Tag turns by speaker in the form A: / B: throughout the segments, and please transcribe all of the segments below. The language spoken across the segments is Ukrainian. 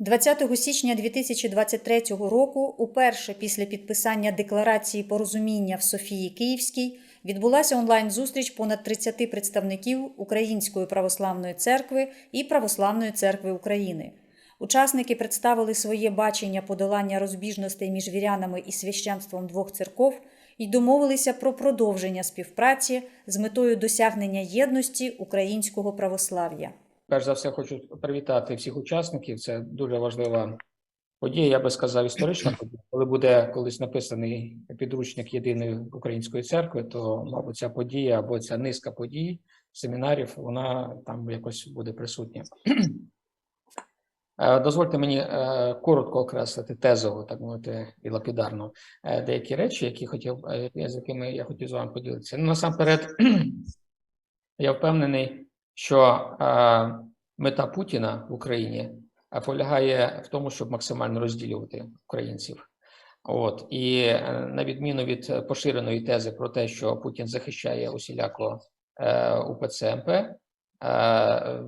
A: 20 січня 2023 року, уперше після підписання декларації порозуміння в Софії Київській, відбулася онлайн-зустріч понад 30 представників Української православної церкви і Православної церкви України. Учасники представили своє бачення подолання розбіжностей між вірянами і священством двох церков і домовилися про продовження співпраці з метою досягнення єдності українського православ'я.
B: Перш за все, хочу привітати всіх учасників. Це дуже важлива подія. Я би сказав, історична подія. Коли буде колись написаний підручник єдиної української церкви, то мабуть ця подія або ця низка подій, семінарів, вона там якось буде присутня. Е, Дозвольте мені е, коротко окреслити тезово, так мовити, і лапідарно е, деякі речі, які хотів, з якими я хотів з вами поділитися. Ну, насамперед, я впевнений, що е, мета Путіна в Україні е, полягає в тому, щоб максимально розділювати українців. От і е, на відміну від поширеної тези про те, що Путін захищає усіляко УПЦ МП,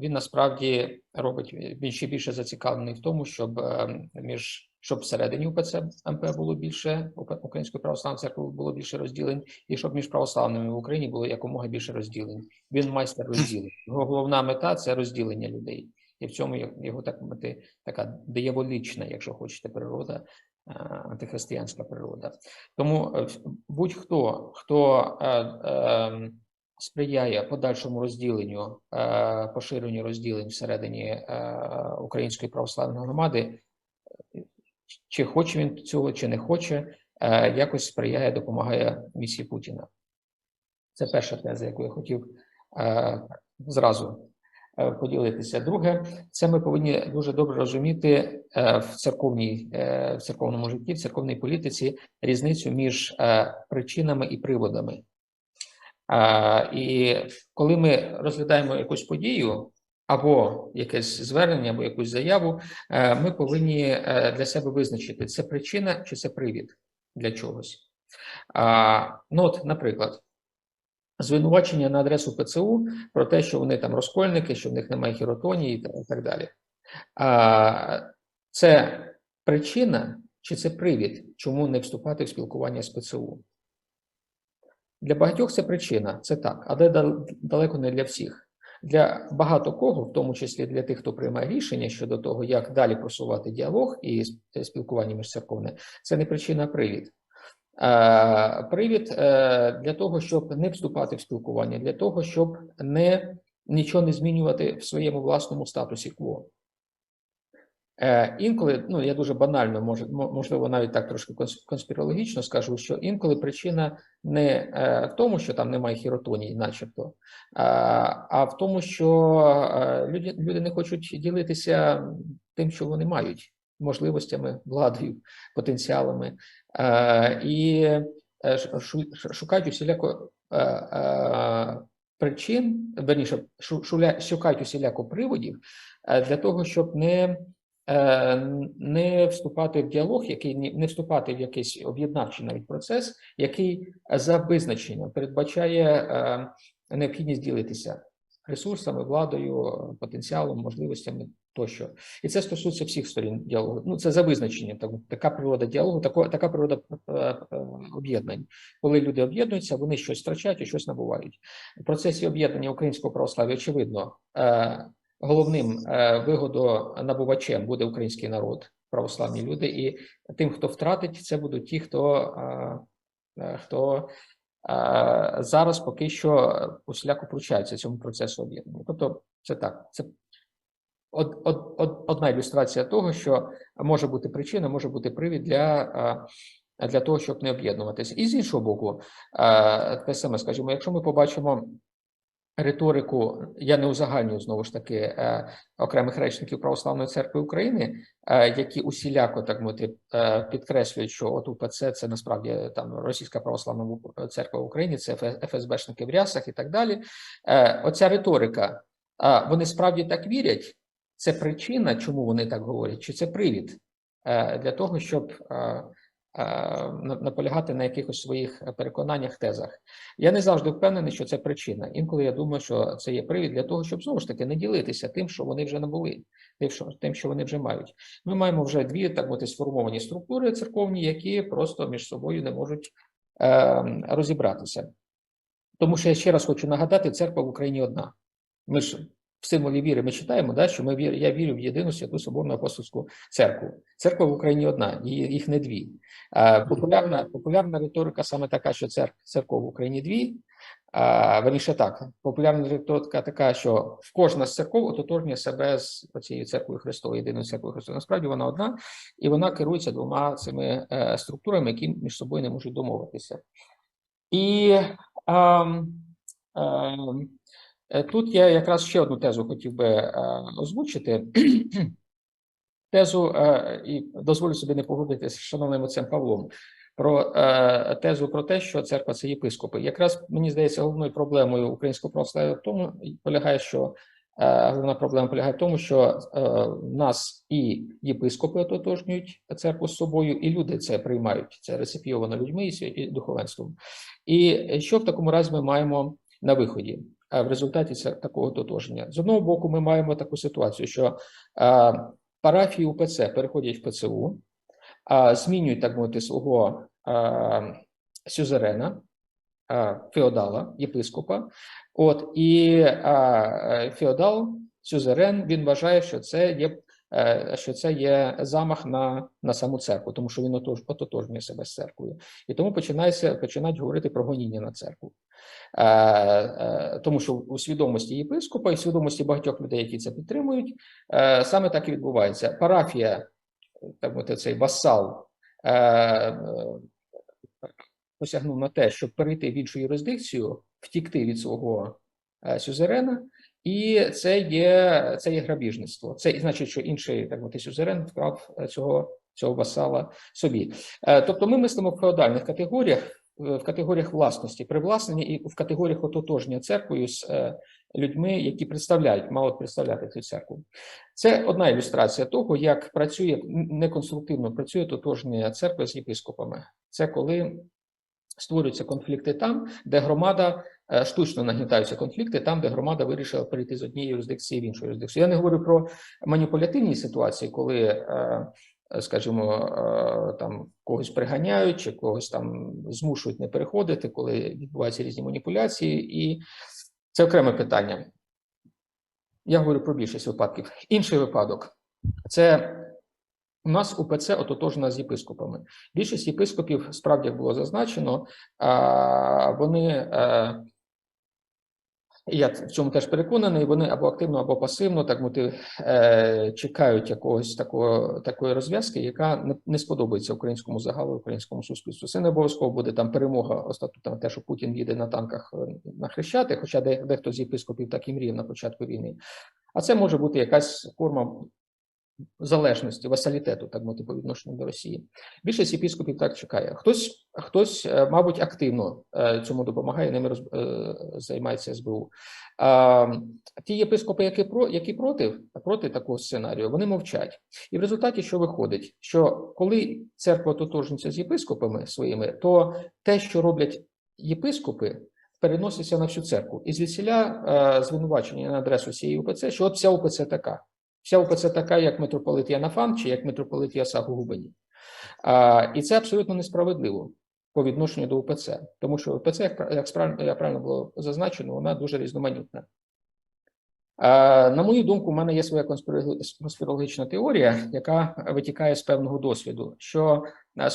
B: він насправді робить він ще більше зацікавлений в тому, щоб е, між щоб всередині УПЦ МП було більше Ук- Української православної церкви було більше розділень, і щоб між православними в Україні було якомога більше розділень. Він майстер розділень. Його головна мета це розділення людей, і в цьому його- так мати така дияволічна, якщо хочете, природа, е, антихристиянська природа. Тому е, будь-хто хто е, е, сприяє подальшому розділенню, е, поширенню розділень всередині е, української православної громади, чи хоче він цього, чи не хоче, е, якось сприяє, допомагає місії Путіна. Це перша теза, яку я хотів зразу поділитися. Друге, це ми повинні дуже добре розуміти в церковній в церковному житті, в церковній політиці різницю між причинами і приводами. І коли ми розглядаємо якусь подію або якесь звернення, або якусь заяву, е, ми повинні е, для себе визначити, це причина чи це привід для чогось. Ну, от, наприклад, звинувачення на адресу ПЦУ про те, що вони там розкольники, що в них немає хіротонії і так далі. А, Це причина чи це привід, чому не вступати в спілкування з ПЦУ? Для багатьох це причина, це так, але далеко не для всіх. Для багато кого, в тому числі для тих, хто приймає рішення щодо того, як далі просувати діалог і сп- спілкування міжцерковне, це не причина, а привід. Е, Привід е, для того, щоб не вступати в спілкування, для того, щоб не нічого не змінювати в своєму власному статусі кво. Е, Інколи, ну я дуже банально, може, можливо, навіть так трошки конспірологічно скажу, що інколи причина не е, в тому, що там немає хіротонії, начебто, а, в тому, що е, люди, люди не хочуть ділитися тим, що вони мають, можливостями, владою, потенціалами, і шукають усіляко причин, верніше, шукають усіляко приводів для того, щоб не не вступати в діалог, який не вступати в якийсь об'єднавчий навіть процес, який за визначенням передбачає е, необхідність ділитися ресурсами, владою, потенціалом, можливостями тощо. І це стосується всіх сторін діалогу. Ну це за визначенням. Так, така природа діалогу, тако, така природа е, е, об'єднань. Коли люди об'єднуються, вони щось втрачають і щось набувають. В процесі об'єднання українського православ'я, очевидно, е, головним е, вигодонабувачем буде український народ, православні люди, і тим, хто втратить, це будуть ті, хто, е, е, хто зараз поки що усіляко вручаються цьому процесу об'єднання. Тобто, це так, це од, од, од, одна ілюстрація того, що може бути причина, може бути привід для. Для того щоб не об'єднуватися, і з іншого боку, те саме скажімо, якщо ми побачимо риторику, я не узагальнюю знову ж таки е, окремих речників Православної церкви України, е, які усіляко так мовити е, підкреслюють, що от УПЦ це насправді там Російська православна церква в Україні, це ФСБшники в рясах і так далі. Оця риторика, вони справді так вірять. Це причина, чому вони так говорять, чи це привід для того, щоб наполягати на якихось своїх переконаннях, тезах. Я не завжди впевнений, що це причина. Інколи я думаю, що це є привід для того, щоб знову ж таки не ділитися тим, що вони вже набули, тим, що вони вже мають. Ми маємо вже дві так мовити сформовані структури церковні, які просто між собою не можуть е, розібратися. Тому що я ще раз хочу нагадати: церква в Україні одна. Ми ж в символі віри ми читаємо, да, що ми вір, я вірю в єдину святу соборну апостольську церкву. Церква в Україні одна, їх не дві. Е, популярна, популярна риторика саме така, що церк, церков в Україні дві. А, верніше так, популярна риторика така, що в кожна з церков ототожнює себе з цією церквою Христовою, єдиною церквою Христовою. Насправді вона одна, і вона керується двома цими е, структурами, які між собою не можуть домовитися. І ем, ем, е, тут я якраз ще одну тезу хотів би е, озвучити. Тезу, е, і дозволю собі не погодитися з шановним отцем Павлом, про е, тезу про те, що церква це єпископи. Якраз мені здається, головною проблемою українського православ'я в тому полягає, що е, головна проблема полягає в тому, що е, нас і єпископи ототожнюють церкву з собою, і люди це приймають. Це реципійовано людьми і духовенством. І що в такому разі ми маємо на виході? В результаті такого тотоження. З одного боку, ми маємо таку ситуацію, що парафії УПЦ переходять в ПЦУ, змінюють, так мовити, свого сюзерена, феодала, єпископа. От і феодал, сюзерен, він вважає, що це є. Е, Що це є замах на, на саму церкву, тому що він отож, ототожнює себе з церквою, і тому починається починають говорити про гоніння на церкву. Е, е, тому що у свідомості єпископа і свідомості багатьох людей, які це підтримують, е, саме так і відбувається. Парафія, так мовити, цей васал е, е, посягнув на те, щоб перейти в іншу юрисдикцію, втікти від свого сюзерена, і це є, це є грабіжництво. Це значить, що інший так мовити, сюзерен вкрав е, цього, цього васала собі. Е, Тобто, ми мислимо в феодальних категоріях, е, в категоріях власності, привласнення і в категоріях ототожнення церквою з е, людьми, які представляють, мають представляти цю церкву. Це одна ілюстрація того, як працює неконструктивно працює тотожня церква з єпископами. Це коли створюються конфлікти там, де громада е, штучно нагнітаються конфлікти, там, де громада вирішила перейти з однієї юрисдикції в іншу юрисдикцію. Я не говорю про маніпулятивні ситуації, коли, е, скажімо, е, там когось приганяють чи когось там змушують не переходити, коли відбуваються різні маніпуляції, і це окреме питання. Я говорю про більшість випадків. Інший випадок це у нас УПЦ ототожена з єпископами. Більшість єпископів, справді як було зазначено, вони, я в цьому теж переконаний, вони або активно, або пасивно так мути е, чекають якогось такого, такої розв'язки, яка не, не сподобається українському загалу, українському суспільству. Це не обов'язково буде там перемога остату, там те, що Путін їде на танках е, на Хрещати, хоча де, дехто з єпископів так і мріяв на початку війни. А це може бути якась форма залежності, васалітету, так мовити, по відношенню до Росії. Більшість єпископів так чекає. Хтось, хтось, е, мабуть, активно е, цьому допомагає, ними роз, е, займається СБУ. А ті єпископи, які про які проти, проти такого сценарію, вони мовчать. І в результаті що виходить? Що коли церква тотожниться з єпископами своїми, то те, що роблять єпископи, переноситься на всю церкву. І звідсіля звинувачення на адресу цієї УПЦ, що от вся УПЦ така. Вся УПЦ така, як митрополит Янафан чи як митрополит Ясагу Губані. І це абсолютно несправедливо по відношенню до УПЦ, тому що УПЦ, як, як, правильно було зазначено, вона дуже різноманітна. На мою думку, в мене є своя конспіро- конспірологічна теорія, яка витікає з певного досвіду, що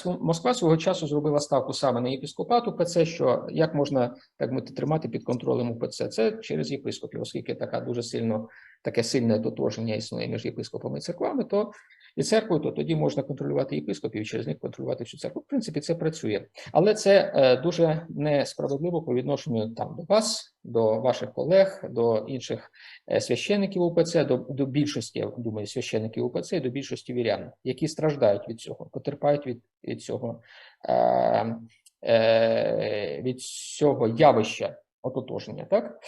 B: Москва свого часу зробила ставку саме на єпископат УПЦ, що як можна так мовити, тримати під контролем УПЦ, це через єпископів, оскільки така дуже сильно таке сильне тотоження існує між єпископами і церквами, то і церквою, то тоді можна контролювати єпископів і через них контролювати всю церкву. В принципі, це працює, але це е, дуже несправедливо по відношенню там до вас, до ваших колег, до інших е, священиків УПЦ, до, до більшості, я думаю, священиків УПЦ, і до більшості вірян, які страждають від цього, потерпають від, від цього е, е, від цього явища ототожнення, так?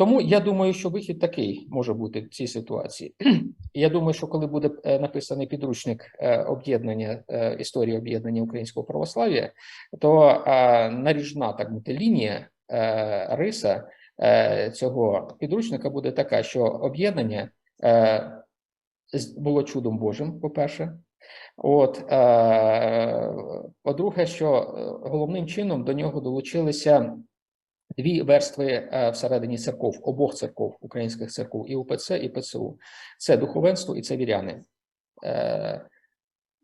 B: Тому я думаю, що вихід такий може бути в цій ситуації. Я думаю, що коли буде е, написаний підручник е, об'єднання е, історії об'єднання українського православ'я, то наріжна так мовити лінія риса цього підручника буде така, що об'єднання було чудом Божим, по-перше. От, по-друге, що головним чином до нього долучилися дві верстви е, всередині церков, обох церков, українських церков, і УПЦ, і ПЦУ. Це духовенство і це віряни. Е,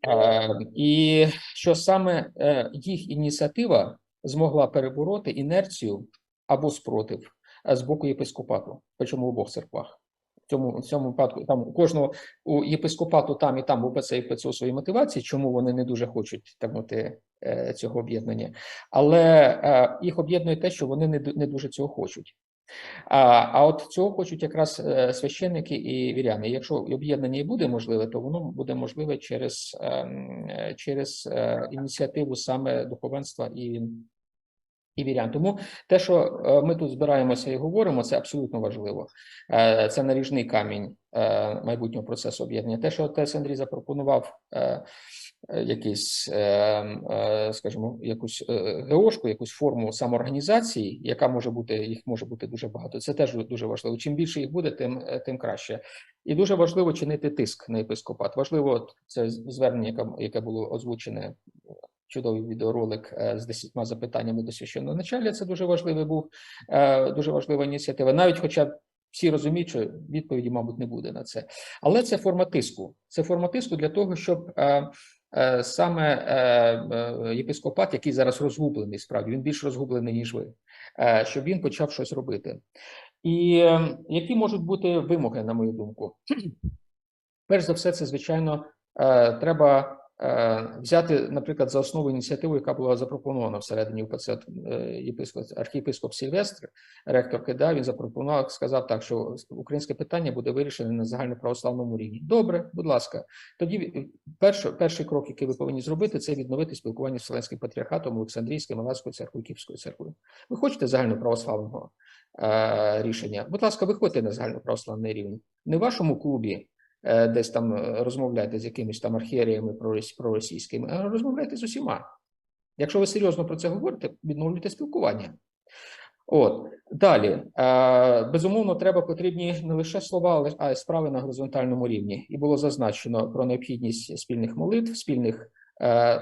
B: е, і що саме їх ініціатива змогла перебороти інерцію або спротив з боку єпископату, причому в обох церквах. Цьому, в цьому випадку там у кожного у єпископату там і там і ПЦУ свої мотивації, чому вони не дуже хочуть так мовити, е, цього об'єднання. Але е, їх об'єднує те, що вони не, не дуже цього хочуть. А, а от цього хочуть якраз е, священники і віряни. Якщо об'єднання і буде можливе, то воно буде можливе через, ем, через ініціативу саме духовенства і, і вірян. Тому те, що е, ми тут збираємося і говоримо, це абсолютно важливо. Е, Це наріжний камінь е, майбутнього процесу об'єднання. Те, що отець Андрій запропонував якийсь, скажімо, якусь ГОшку, якусь форму самоорганізації, яка може бути, їх може бути дуже багато. Це теж дуже важливо. Чим більше їх буде, тим, тим краще. І дуже важливо чинити тиск на єпископат. Важливо це звернення, яке було озвучене. Чудовий відеоролик е, з десятьма запитаннями до священного начальника. Це дуже важливий був, е, дуже важлива ініціатива. Навіть хоча всі розуміють, що відповіді, мабуть, не буде на це. Але це форма тиску. Це форма тиску для того, щоб е, саме єпископат, який зараз розгублений, справді він більш розгублений, ніж ви, щоб він почав щось робити. І які можуть бути вимоги, на мою думку? Перш за все, це звичайно треба взяти, наприклад, за основу ініціативу, яка була запропонована всередині УПЦ е, єпископ, архієпископ Сильвестр, ректор КИДА, він запропонував, сказав так, що українське питання буде вирішене на загальноправославному рівні. Добре, будь ласка. Тоді е, перший, перший крок, який ви повинні зробити, це відновити спілкування з Вселенським патріархатом, Олександрійською, Малазькою церквою, Київською церквою. Ви хочете загальноправославного е, рішення? Будь ласка, виходьте на загальноправославний рівень. Не в вашому клубі е, десь там е, розмовляйте з якимись там архієріями пророс- проросійськими, а розмовляйте з усіма. Якщо ви серйозно про це говорите, відновлюйте спілкування. От далі, е, безумовно, треба потрібні не лише слова, а й справи на горизонтальному рівні. І було зазначено про необхідність спільних молитв, спільних е,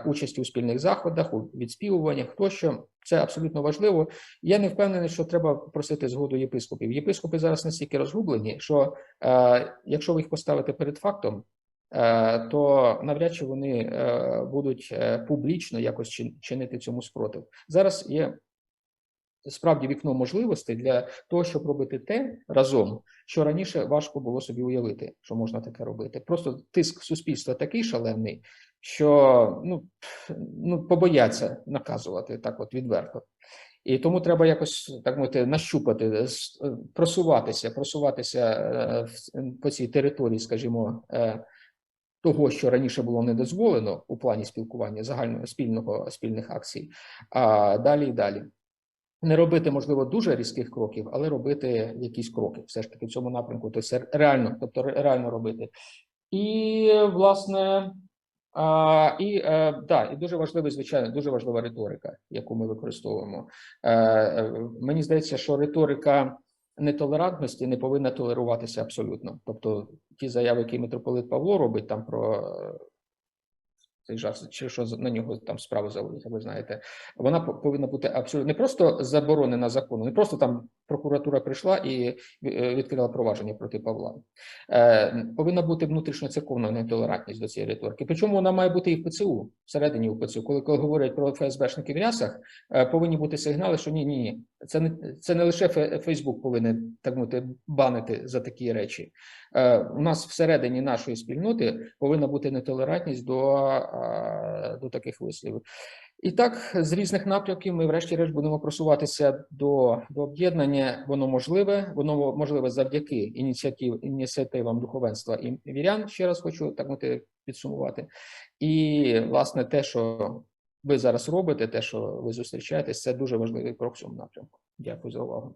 B: участі у спільних заходах, у відспівуваннях тощо. Це абсолютно важливо. Я не впевнений, що треба просити згоду єпископів. Єпископи зараз настільки розгублені, що е, якщо ви їх поставите перед фактом, е, то навряд чи вони е, будуть е, публічно якось чин- чинити цьому спротив. Зараз є справді вікно можливостей для того, щоб робити те разом, що раніше важко було собі уявити, що можна таке робити. Просто тиск суспільства такий шалений, що ну, ну побояться наказувати так, от відверто. І тому треба якось так мовити нащупати, е, просуватися, просуватися е, по цій території, скажімо, е, того, що раніше було не дозволено у плані спілкування загального спільного спільних акцій, а далі і далі. Не робити, можливо, дуже різких кроків, але робити якісь кроки, все ж таки в цьому напрямку, тобто реально, тобто реально робити. І власне, а, і е, да, і дуже важливий, звичайно, дуже важлива риторика, яку ми використовуємо. Е, е, мені здається, що риторика нетолерантності не повинна толеруватися абсолютно. Тобто, ті заяви, які митрополит Павло робить там про цей жах, чи що на нього там справа заводиться, ви знаєте, вона повинна бути абсолютно не просто заборонена законом, не просто там прокуратура прийшла і е, відкрила провадження проти Павла. Е, Повинна бути внутрішньоцерковна нетолерантність до цієї риторики. Причому вона має бути і в ПЦУ, всередині у ПЦУ. Коли, коли говорять про ФСБшників в рясах, е, повинні бути сигнали, що ні, ні, ні, це не це не лише Фейсбук повинен так мовити банити за такі речі. Е, У нас всередині нашої спільноти повинна бути нетолерантність до, е, до таких висловів. І так, з різних напрямків ми, врешті-решт, будемо просуватися до, до об'єднання. Воно можливе, воно можливе завдяки ініціатив, ініціативам духовенства і вірян. Ще раз хочу так мовити підсумувати. І власне те, що ви зараз робите, те, що ви зустрічаєтесь, це дуже важливий крок в цьому напрямку. Дякую за увагу.